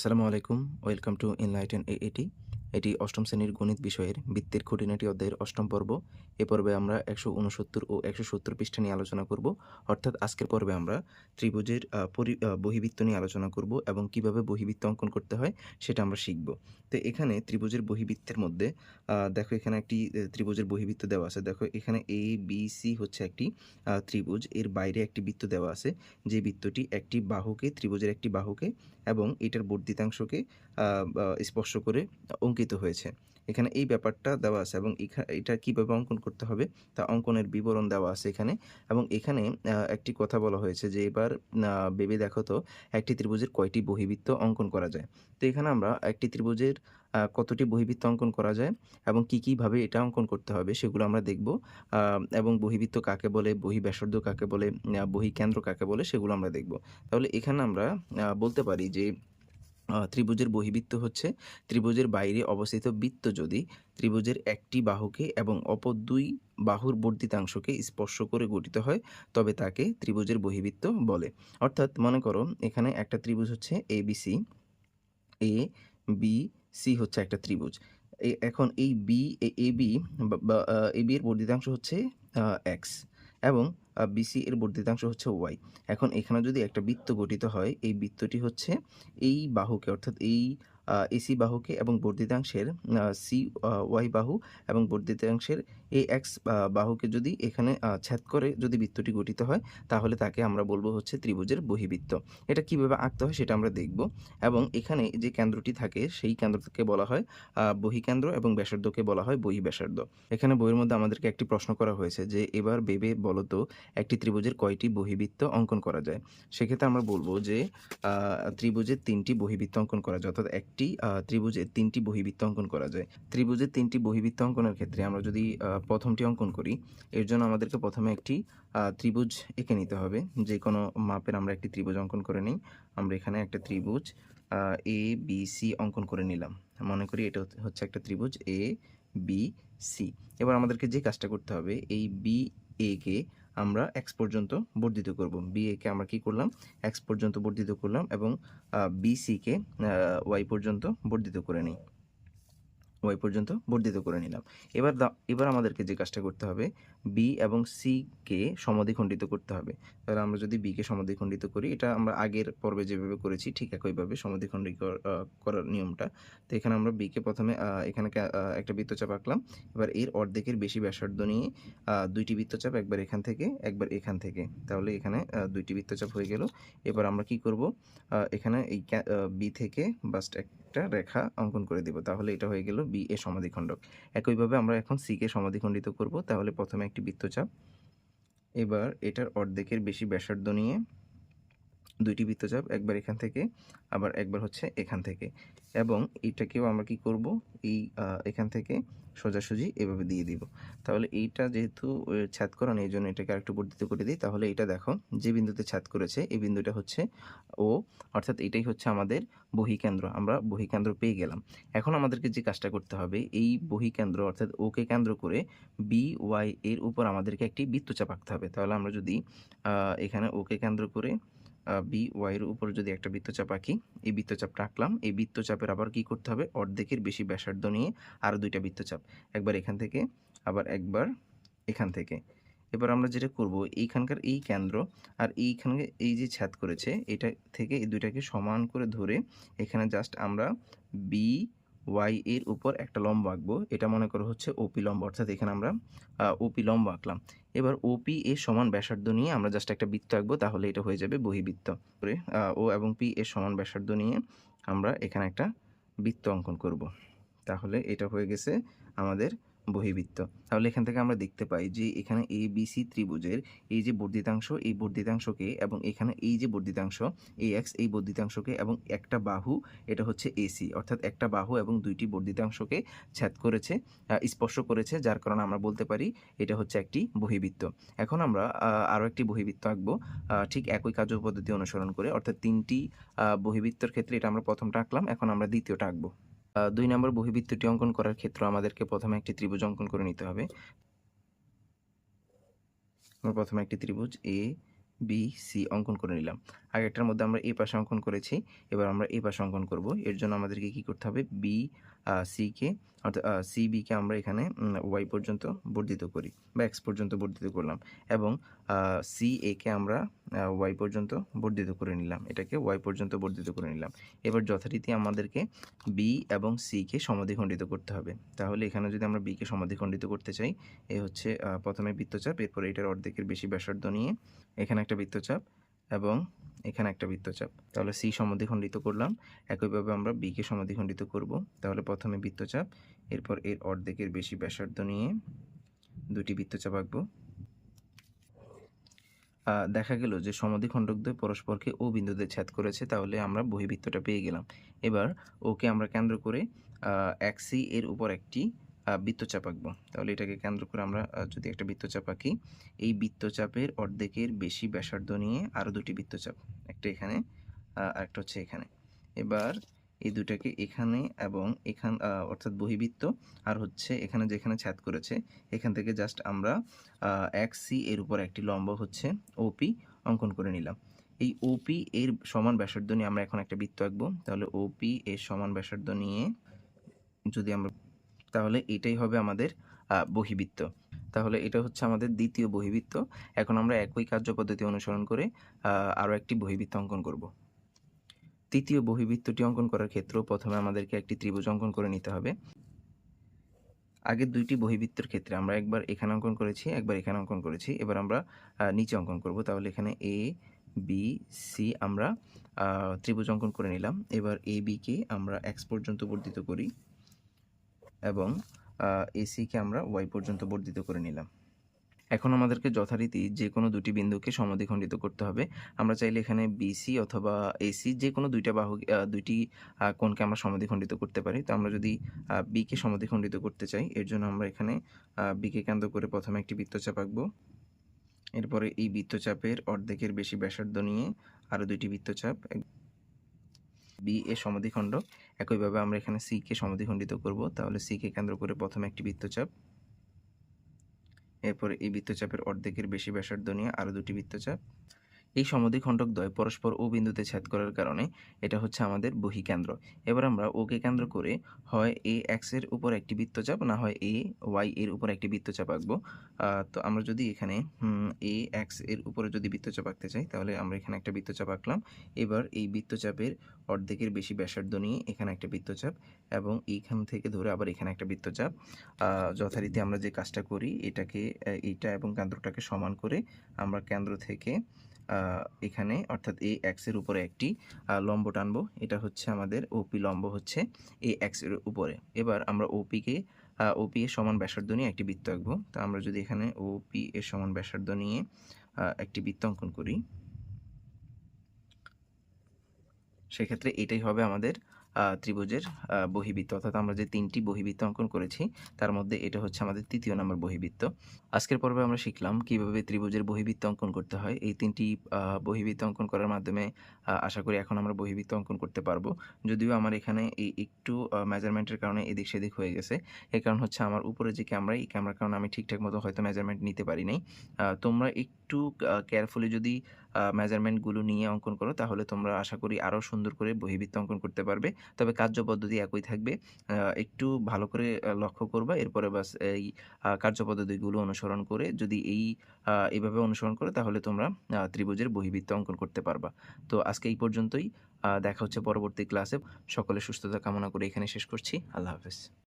আসসালামু আলাইকুম, welcome to enlighten এ এটি এটি অষ্টম শ্রেণির গণিত বিষয়ের বৃত্তের খুঁটিনাটি অধ্যায়ের অষ্টম পর্ব। এ পর্বে আমরা একশো উনসত্তর ও একশো সত্তর পৃষ্ঠা নিয়ে আলোচনা করব। অর্থাৎ আজকের পর্বে আমরা ত্রিভুজের পরি বহিবৃত্ত নিয়ে আলোচনা করব এবং কীভাবে বহিবৃত্ত অঙ্কন করতে হয় সেটা আমরা শিখব। তো এখানে ত্রিভুজের বহিবৃত্তের মধ্যে দেখো এখানে একটি ত্রিভুজের বহিবৃত্ত দেওয়া আছে। দেখো এখানে এ বি সি হচ্ছে একটি ত্রিভুজ। এর বাইরে একটি বৃত্ত দেওয়া আছে। যে বৃত্তটি একটি বাহুকে, ত্রিভুজের একটি বাহুকে এবং এটার বর্ধিতাংশকে স্পর্শ করে অঙ্কিত হয়েছে। এখানে এই ব্যাপারটা দেওয়া আছে এবং এটা কীভাবে অঙ্কন করতে হবে তা অঙ্কনের বিবরণ দেওয়া আছে এখানে এবং এখানে একটি কথা বলা হয়েছে যে এবার ভেবে দেখো তো একটি ত্রিভুজের কয়টি বহিবৃত্ত অঙ্কন করা যায়। তো এখানে আমরা একটি ত্রিভুজের কতটি বহিবৃত্ত অঙ্কন করা যায় এবং কি কীভাবে এটা অঙ্কন করতে হবে সেগুলো আমরা দেখব। এবং বহিবৃত্ত কাকে বলে, বহি ব্যাসার্ধ কাকে বলে বহি কেন্দ্র কাকে বলে সেগুলো আমরা দেখব। তাহলে এখানে আমরা বলতে পারি যে ত্রিভুজের বহিবৃত্ত হচ্ছে। ত্রিভুজের বাইরে অবস্থিত বৃত্ত যদি ত্রিভুজের একটি বাহুকে এবং অপর দুই বাহুর বর্ধিতাংশকে স্পর্শ করে গঠিত হয়, তবে তাকে ত্রিভুজের বহিবৃত্ত বলে। অর্থাৎ মনে করো, এখানে একটা ত্রিভুজ হচ্ছে A B C A B C হচ্ছে একটা ত্রিভুজ। এখন এই B A B A B এর বর্ধিতাংশ হচ্ছে এক্স এবং বিসি এর বর্ধিতাংশ হচ্ছে ওয়াই এখন এখানে যদি একটা বৃত্ত গঠিত হয়, এই বৃত্তটি হচ্ছে এই বাহুকে, অর্থাৎ এই এসি বাহুকে এবং বর্ধিতাংশের সি ওয়াই বাহু এবং বর্ধিতাংশের এ এক্স বাহুকে যদি এখানে ছেদ করে যদি বৃত্তটি গঠিত হয়, তাহলে তাকে আমরা বলব হচ্ছে ত্রিভুজের বহিবৃত্ত। এটা কীভাবে আঁকতে হয় সেটা আমরা দেখব। এবং এখানে যে কেন্দ্রটি থাকে, সেই কেন্দ্রকে বলা হয় বহিকেন্দ্র এবং ব্যাসার্ধকে বলা হয় বহি ব্যাসার্ধ এখানে বইয়ের মধ্যে আমাদেরকে একটি প্রশ্ন করা হয়েছে যে, এবার ভেবে বলো তো, একটি ত্রিভুজের কয়টি বহিবৃত্ত অঙ্কন করা যায়? সেক্ষেত্রে আমরা বলব যে ত্রিভুজের তিনটি বহিবৃত্ত অঙ্কন করা যায়, অর্থাৎ একটি ত্রিভুজের তিনটি বহিবৃত্ত অঙ্কন করা যায়। ত্রিভুজের তিনটি বহিবৃত্ত অঙ্কনের ক্ষেত্রে আমরা যদি প্রথমটি অঙ্কন করি। এর জন্য আমাদেরকে প্রথমে একটি ত্রিভুজ এঁকে নিতে হবে। যে কোনো মাপের আমরা একটি ত্রিভুজ অঙ্কন করে নিই। আমরা এখানে একটা ত্রিভুজ এ বি সি অঙ্কন করে নিলাম। মনে করি এটা হচ্ছে- একটা ত্রিভুজ এ বি সি এবার আমাদেরকে যে কাজটা করতে হবে, এই বি এ কে আমরা এক্স পর্যন্ত বর্ধিত করব। বি এ কে আমরা কি করলাম? এক্স পর্যন্ত বর্ধিত করলাম এবং বি সি কে ওয়াই পর্যন্ত বর্ধিত করে নিই। ওয়াই পর্যন্ত বর্ধিত করে নিলাম। এবার এবার আমাদেরকে যে কাজটা করতে হবে বি এবং সি কে সমদ্বিখণ্ডিত করতে হবে। তাহলে আমরা যদি বি কে সমদ্বিখণ্ডিত করি, এটা আমরা আগের পর্বে যেভাবে করেছি, ঠিক একইভাবে সমদ্বিখণ্ডিত কর- করার নিয়মটা। তো এখানে আমরা বি কে প্রথমে এখানে একটা বৃত্তচাপ আঁকলাম। এবার এর অর্ধেকের বেশি ব্যাসার্ধ নিয়ে দুইটি বৃত্তচাপ একবার এখান থেকে, একবার এখান থেকে। তাহলে এখানে দুইটি বৃত্তচাপ হয়ে গেল। এবার আমরা কি করব? এখানে এই বি থেকে বাস্ট একটা রেখা অঙ্কন করে দিব। তাহলে এটা হয়ে গেল বি এ সমাধিখণ্ডক। একইভাবে আমরা এখন সি কে সমাধিখণ্ডিত করব। তাহলে প্রথমে একটি বৃত্তচাপ। এবার এটার অর্ধেকের বেশি ব্যাসার্ধ নিয়ে দুইটি বৃত্তচাপ একবার এখান থেকে, আবার একবার হচ্ছে এখান থেকে। এবং এটাকেও আমরা কি করব? এই এখান থেকে সোজাসুজি এভাবে দিয়ে দিব। তাহলে এইটা যেহেতু ছাদ করা নেই এই জন্য এটাকে আরেকটু বর্ধিত করে দিই। তাহলে এটা দেখো, যে বিন্দুতে ছাদ করেছে, এই বিন্দুটা হচ্ছে ও অর্থাৎ এটাই হচ্ছে আমাদের বহিকেন্দ্র। আমরা বহিকেন্দ্র পেয়ে গেলাম। এখন আমাদেরকে যে কাজটা করতে হবে, এই বহিকেন্দ্র, অর্থাৎ ওকে কেন্দ্র করে বি ওয়াই এর উপর আমাদেরকে একটি বৃত্তচাপ আঁকতে হবে। তাহলে আমরা যদি এখানে ওকে কেন্দ্র করে বি ওয়াইয়ের উপর যদি একটা বৃত্তচাপ আঁকি, এই বৃত্তচাপ আঁকলাম, এই বৃত্তচাপের আবার কি করতে হবে? অর্ধেকের বেশি ব্যাসার্ধ নিয়ে আরও দুইটা বৃত্তচাপ। একবার এখান থেকে, আবার একবার এখান থেকে। এবার আমরা যেটা করব, এইখানকার এই কেন্দ্র আর এইখানে এই যে ছাদ করেছে, এটা থেকে এই দুইটাকে সমান করে ধরে এখানে জাস্ট আমরা বি ওয়াই এর উপর একটা লম্ব আঁকবো। এটা মনে করো হচ্ছে ওপি লম্ব, অর্থাৎ এখানে আমরা ওপি লম্ব আঁকলাম। এবার ওপি এ সমান ব্যাসার্ধ নিয়ে আমরা জাস্ট একটা বৃত্ত আঁকবো, তাহলে এটা হয়ে যাবে বহিবৃত্ত। করে ও এবং পি এর সমান ব্যাসার্ধ নিয়ে আমরা এখানে একটা বৃত্ত অঙ্কন করব। তাহলে এটা হয়ে গেছে আমাদের বহিবৃত্ত। তাহলে এখান থেকে আমরা দেখতে পাই যে এখানে এ বি সি ত্রিভুজের এই যে বর্ধিতাংশ, এই বর্ধিতাংশকে এবং এখানে এই যে বর্ধিতাংশ এ এক্স এই বর্ধিতাংশকে এবং একটা বাহু, এটা হচ্ছে এসি অর্থাৎ একটা বাহু এবং দুইটি বর্ধিতাংশকে ছেদ করেছে স্পর্শ করেছে, যার কারণে আমরা বলতে পারি এটা হচ্ছে একটি বহিবৃত্ত। এখন আমরা আরও একটি বহিবৃত্ত আঁকবো ঠিক একই কার্য পদ্ধতি অনুসরণ করে, অর্থাৎ তিনটি বহিবৃত্তর ক্ষেত্রে এটা আমরা প্রথমটা আঁকলাম, এখন আমরা দ্বিতীয়টা আঁকবো। দুই নম্বর বহিবৃত্তটি অঙ্কন করার ক্ষেত্রে আমাদেরকে প্রথমে একটি ত্রিভুজ অঙ্কন করে নিতে হবে। আমরা প্রথমে একটি ত্রিভুজ এ বি সি অঙ্কন করে নিলাম। আগেরটার মধ্যে আমরা এ পাশে অঙ্কন করেছি, এবার আমরা এ পাশে অঙ্কন করব। এর জন্য আমাদেরকে কি করতে হবে? বি সিকে অর্থাৎ সি বিকে আমরা এখানে ওয়াই পর্যন্ত বর্ধিত করি, বা এক্স পর্যন্ত বর্ধিত করলাম, এবং সি একে আমরা ওয়াই পর্যন্ত বর্ধিত করে নিলাম, এটাকে ওয়াই পর্যন্ত বর্ধিত করে নিলাম। এবার যথারীতি আমাদেরকে বি এবং সিকে সমাধিখণ্ডিত করতে হবে। তাহলে এখানে যদি আমরা বিকে সমাধিখণ্ডিত করতে চাই, এ হচ্ছে প্রথমে বৃত্তচাপ, এরপরে এটার অর্ধেকের বেশি ব্যাসার্ধ নিয়ে এখানে একটা বৃত্তচাপ এবং এখানে একটা বৃত্তচাপ। তাহলে সি সমাধিখণ্ডিত করলাম। একইভাবে আমরা বিকে সমাধিখণ্ডিত করব। তাহলে প্রথমে বৃত্তচাপ, এরপর এর অর্ধেকের বেশি ব্যাসার্ধ নিয়ে দুটি বৃত্তচাপ আঁকবো। দেখা গেল যে সমাধিখণ্ডকদ্বয় পরস্পরকে ও বিন্দুতে ছেদ করেছে, তাহলে আমরা বহিবৃত্তটা পেয়ে গেলাম। এবার ওকে আমরা কেন্দ্র করে এক সি এর উপর একটি বৃত্তচাপ আঁকবো। তাহলে এটাকে কেন্দ্র করে আমরা যদি একটা বৃত্তচাপ আঁকি এই বৃত্তচাপের অর্ধেকের বেশি ব্যাসার্ধ নিয়ে আরও দুটি বৃত্তচাপ একটা এখানে আহ, আর একটা হচ্ছে এখানে। এবার এই দুটাকে এখানে এবং এখান অর্থাৎ বহিবৃত্ত আর হচ্ছে এখানে যেখানে ছাদ করেছে এখান থেকে জাস্ট আমরা এক সি এর উপর একটি লম্ব হচ্ছে ওপি অঙ্কন করে নিলাম। এই ওপি এর সমান ব্যাসার্ধ নিয়ে আমরা এখন একটা বৃত্ত আঁকবো। তাহলে ওপি এর সমান ব্যাসার্ধ নিয়ে যদি আমরা তাহলে এটাই হবে আমাদের বহিবৃত্ত। তাহলে এটা হচ্ছে আমাদের দ্বিতীয় বহিবৃত্ত। এখন আমরা একই কার্য পদ্ধতি অনুসরণ করে আরও একটি বহিবৃত্ত অঙ্কন করব। তৃতীয় বহিবৃত্তটি অঙ্কন করার ক্ষেত্রেও প্রথমে আমাদেরকে একটি ত্রিভুজ অঙ্কন করে নিতে হবে। আগের দুইটি বহিবৃত্তের ক্ষেত্রে আমরা একবার এখানে অঙ্কন করেছি, একবার এখানে অঙ্কন করেছি। এবার আমরা নিচে অঙ্কন করব। তাহলে এখানে এ বি সি আমরা ত্রিভুজ অঙ্কন করে নিলাম। এবার এ বিকে আমরা এক্স পর্যন্ত বর্ধিত করি। এবং এসিকে আমরা ওয়াই পর্যন্ত বর্ধিত করে নিলাম। এখন আমাদেরকে যথারীতি যে কোনো দুটি বিন্দুকে সমাধিখণ্ডিত করতে হবে। আমরা চাইলে এখানে বিসি অথবা এসি যে কোনো দুইটা বাহু দুইটি কোণকে আমরা সমাধিখণ্ডিত করতে পারি। তো আমরা যদি বিকে সমাধিখণ্ডিত করতে চাই, এর জন্য আমরা এখানে বিকে কেন্দ্র করে প্রথমে একটি বৃত্তচাপ আঁকবো। এরপরে এই বৃত্তচাপের অর্ধেকের বেশি ব্যাসার্ধ নিয়ে আরও দুইটি বৃত্তচাপ বি এ সমাধিখণ্ড। একইভাবে আমরা এখানে সি কে সমাধিখণ্ডিত করব, তাহলে সি কে কেন্দ্র করে প্রথমে একটি বৃত্তচাপ। এরপর এই বৃত্তচাপের অর্ধেকের বেশি ব্যাসার্ধ নিয়ে আরও দুটি বৃত্তচাপ। এই সমাধিখণ্ডক দ্বয় পরস্পর ও বিন্দুতে ছেদ করার কারণে এটা হচ্ছে আমাদের বহিকেন্দ্র। এবার আমরা ওকে কেন্দ্র করে হয় এ এক্সের উপর একটি বৃত্তচাপ না হয় এ ওয়াই এর উপর একটি বৃত্তচাপ আঁকবো। তো আমরা যদি এখানে এ এক্সের উপরে যদি বৃত্তচাপ আঁকতে চাই, তাহলে আমরা এখানে একটা বৃত্তচাপ আঁকলাম। এবার এই বৃত্তচাপের অর্ধেকের বেশি ব্যাসার্ধ নিয়ে এখানে একটা বৃত্তচাপ এবং এইখান থেকে ধরে আবার এখানে একটা বৃত্তচাপ। যথারীতি আমরা যে কাজটা করি, এটাকে এইটা এবং কেন্দ্রটাকে সমান করে আমরা কেন্দ্র থেকে এখানে, অর্থাৎ এই এক্সের উপরে একটি লম্ব টানবো। এটা হচ্ছে আমাদের ওপি লম্ব হচ্ছে এই এক্সের উপরে। এবার আমরা ওপিকে ওপি এর সমান ব্যাসার্ধ নিয়ে একটি বৃত্ত আঁকবো। তা আমরা যদি এখানে ওপি এর সমান ব্যাসার্ধ নিয়ে একটি বৃত্ত অঙ্কন করি, সেক্ষেত্রে এটাই হবে আমাদের ত্রিভুজের বহিবৃত্ত। অর্থাৎ আমরা যে তিনটি বহিবৃত্ত অঙ্কন করেছি, তার মধ্যে এটা হচ্ছে আমাদের তৃতীয় নম্বর বহিবৃত্ত। আজকের পর্বে আমরা শিখলাম কীভাবে ত্রিভুজের বহিবৃত্ত অঙ্কন করতে হয়। এই তিনটি বহিবৃত্ত অঙ্কন করার মাধ্যমে আশা করি এখন আমরা বহিবৃত্ত অঙ্কন করতে পারব। যদিও আমার এখানে এই একটু মেজারমেন্টের কারণে এদিক সেদিক হয়ে গেছে। এর কারণ হচ্ছে আমার উপরে যে ক্যামেরা, এই ক্যামেরার কারণে আমি ঠিকঠাক মতো হয়তো মেজারমেন্ট নিতে পারি নাই। তোমরা একটু কেয়ারফুলি যদি মেজারমেন্টগুলো নিয়ে অঙ্কন করো তাহলে তোমরা আশা করি আরও সুন্দর করে বহিবৃত্ত অঙ্কন করতে পারবে। তবে কার্য পদ্ধতি একই থাকবে। একটু ভালো করে লক্ষ্য করবা এরপরে বাস এই আহ, কার্য পদ্ধতিগুলো অনুসরণ করে যদি এই এইভাবে অনুসরণ করে তাহলে তোমরা ত্রিভুজের বহিবৃত্ত অঙ্কন করতে পারবা। তো আজকে এই পর্যন্তই। দেখা হচ্ছে পরবর্তী ক্লাসে সকলে সুস্থতা কামনা করে এখানে শেষ করছি। আল্লাহ হাফেজ।